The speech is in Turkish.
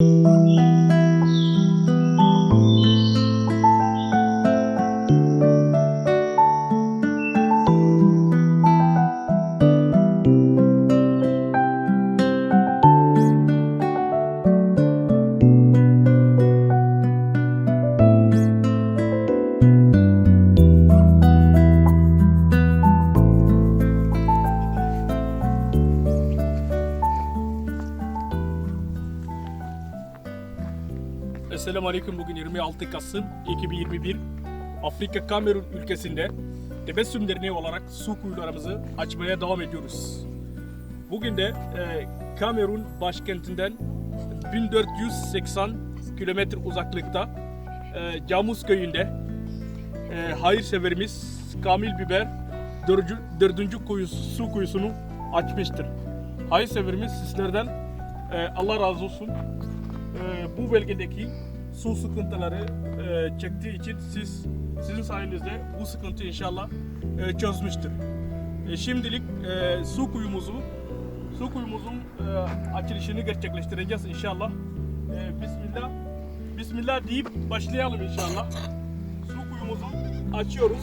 Música Esselamu Aleyküm. Bugün 26 Kasım 2021. Afrika Kamerun ülkesinde Tebessüm Derneği olarak su kuyularımızı açmaya devam ediyoruz. Bugün de e, Kamerun başkentinden 1480 kilometre uzaklıkta e, Camus köyünde e, hayırseverimiz Kamil Biber dördüncü, dördüncü kuyusu, su kuyusunu açmıştır. Hayırseverimiz sizlerden e, Allah razı olsun. E, bu bölgedeki su sıkıntıları e, çektiği için siz sizin sayenizde bu sıkıntı inşallah e, çözmüştür. E, şimdilik su kuyumuzu su kuyumuzun açılışını gerçekleştireceğiz inşallah. Bismillah Bismillah deyip başlayalım inşallah. Su kuyumuzu açıyoruz.